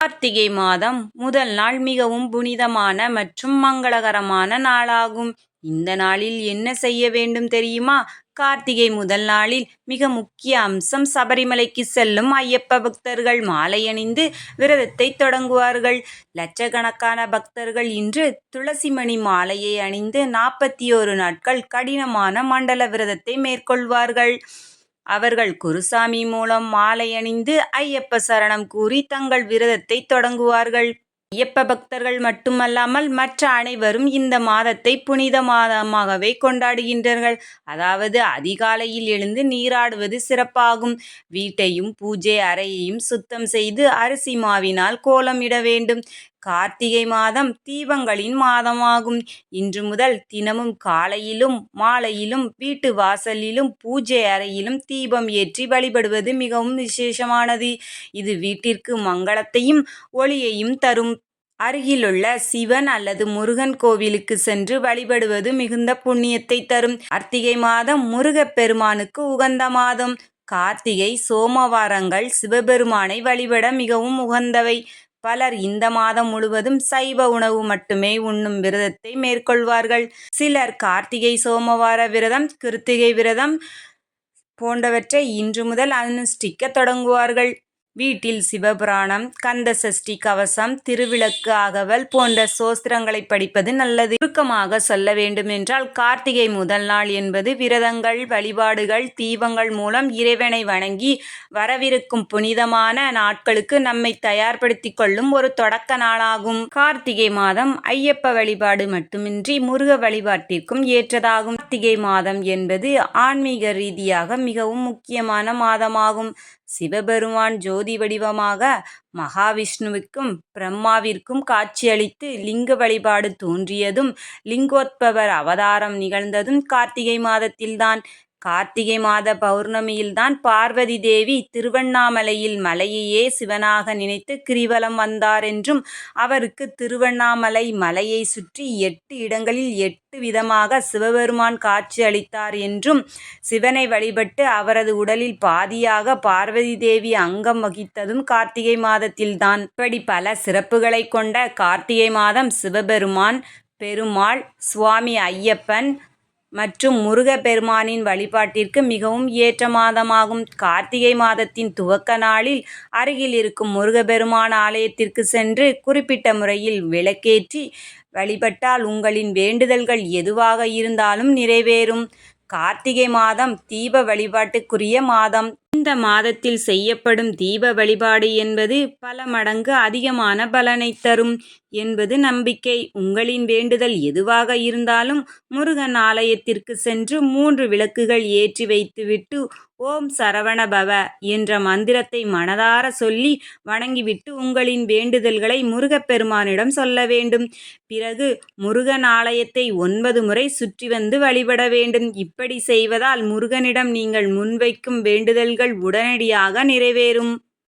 கார்த்திகை மாதம் முதல் நாள் மிகவும் புனிதமான மற்றும் மங்களகரமான நாளாகும். இந்த நாளில் என்ன செய்ய வேண்டும் தெரியுமா? கார்த்திகை முதல் நாளில் மிக முக்கிய அம்சம் சபரிமலைக்கு செல்லும் ஐயப்ப பக்தர்கள் மாலை அணிந்து விரதத்தை தொடங்குவார்கள். லட்சக்கணக்கான பக்தர்கள் இன்று துளசிமணி மாலையை அணிந்து நாற்பத்தி ஓரு நாட்கள் கடினமான மண்டல விரதத்தை மேற்கொள்வார்கள். அவர்கள் குருசாமி மூலம் மாலை அணிந்து ஐயப்ப சரணம் கூறி தங்கள் விரதத்தை தொடங்குவார்கள். ஐயப்ப பக்தர்கள் மட்டுமல்லாமல் மற்ற அனைவரும் இந்த மாதத்தை புனித மாதமாகவே கொண்டாடுகின்றார்கள். அதாவது அதிகாலையில் எழுந்து நீராடுவது சிறப்பாகும். வீட்டையும் பூஜை அறையையும் சுத்தம் செய்து அரிசி மாவினால் கோலமிட வேண்டும். கார்த்திகை மாதம் தீபங்களின் மாதமாகும். இன்று முதல் தினமும் காலையிலும் மாலையிலும் வீட்டு வாசலிலும் பூஜை அறையிலும் தீபம் ஏற்றி வழிபடுவது மிகவும் விசேஷமானது. இது வீட்டிற்கு மங்களத்தையும் ஒளியையும் தரும். அருகிலுள்ள சிவன் அல்லது முருகன் கோவிலுக்கு சென்று வழிபடுவது மிகுந்த புண்ணியத்தை தரும். கார்த்திகை மாதம் முருகப்பெருமானுக்கு உகந்த மாதம். கார்த்திகை சோமவாரங்கள் சிவபெருமானை வழிபட மிகவும் உகந்தவை பலர் இந்த மாதம் முழுவதும் சைவ உணவு மட்டுமே உண்ணும் விரதத்தை மேற்கொள்வார்கள். சிலர் கார்த்திகை சோமவார விரதம் கிருத்திகை விரதம் போன்றவற்றை இன்று முதல் அனுஷ்டிக்க தொடங்குவார்கள். வீட்டில் சிவபுராணம் கந்த சஷ்டி கவசம் திருவிளக்கு அகவல் போன்ற சோஸ்திரங்களை படிப்பது நல்லது. சுருக்கமாக சொல்ல வேண்டுமென்றால் கார்த்திகை முதல் நாள் என்பது விரதங்கள் வழிபாடுகள் தீபங்கள் மூலம் இறைவனை வணங்கி வரவிருக்கும் புனிதமான நாட்களுக்கு நம்மை தயார்படுத்திக் கொள்ளும் ஒரு தொடக்க நாளாகும். கார்த்திகை மாதம் ஐயப்ப வழிபாடு மட்டுமின்றி முருக வழிபாட்டிற்கும் ஏற்றதாகும். கார்த்திகை மாதம் என்பது ஆன்மீக ரீதியாக மிகவும் முக்கியமான மாதமாகும். சிவபெருமான் ஜோதி வடிவமாக மகாவிஷ்ணுவுக்கும் பிரம்மாவிற்கும் காட்சியளித்து லிங்க வழிபாடு தோன்றியதும் லிங்கோத்பவர் அவதாரம் நிகழ்ந்ததும் கார்த்திகை மாதத்தில்தான். கார்த்திகை மாத பௌர்ணமியில்தான் பார்வதி தேவி திருவண்ணாமலையில் மலையையே சிவனாக நினைத்து கிரிவலம் வந்தார் என்றும் அவருக்கு திருவண்ணாமலை மலையை சுற்றி எட்டு இடங்களில் எட்டு விதமாக சிவபெருமான் காட்சி அளித்தார் என்றும் சிவனை வழிபட்டு அவரது உடலில் பாதியாக பார்வதி தேவி அங்கம் வகித்ததும் கார்த்திகை மாதத்தில்தான். இப்படி பல சிறப்புகளை கொண்ட கார்த்திகை மாதம் சிவபெருமான் பெருமாள் சுவாமி ஐயப்பன் மற்றும் முருகப்பெருமானின் வழிபாட்டிற்கு மிகவும் ஏற்ற மாதமாகும் கார்த்திகை மாதத்தின் துவக்க நாளில் அருகில் இருக்கும் முருகப்பெருமான் ஆலயத்திற்கு சென்று குறிப்பிட்ட முறையில் விளக்கேற்றி வழிபட்டால் உங்களின் வேண்டுதல்கள் எதுவாக இருந்தாலும் நிறைவேறும். கார்த்திகை மாதம் தீப வழிபாட்டுக்குரிய மாதம். இந்த மாதத்தில் செய்யப்படும் தீப வழிபாடு என்பது பல மடங்கு அதிகமான பலனை தரும் என்பது நம்பிக்கை. உங்களின் வேண்டுதல் எதுவாக இருந்தாலும் முருகன் ஆலயத்திற்கு சென்று மூன்று விளக்குகள் ஏற்றி வைத்துவிட்டு ஓம் சரவண பவ என்ற மந்திரத்தை மனதார சொல்லி வணங்கிவிட்டு உங்களின் வேண்டுதல்களை முருகப்பெருமானிடம் சொல்ல வேண்டும். பிறகு முருகன் ஆலயத்தை ஒன்பது முறை சுற்றி வந்து வழிபட வேண்டும். இப்படி செய்வதால் முருகனிடம் நீங்கள் முன்வைக்கும் வேண்டுதல்கள் உடனடியாக நிறைவேறும்.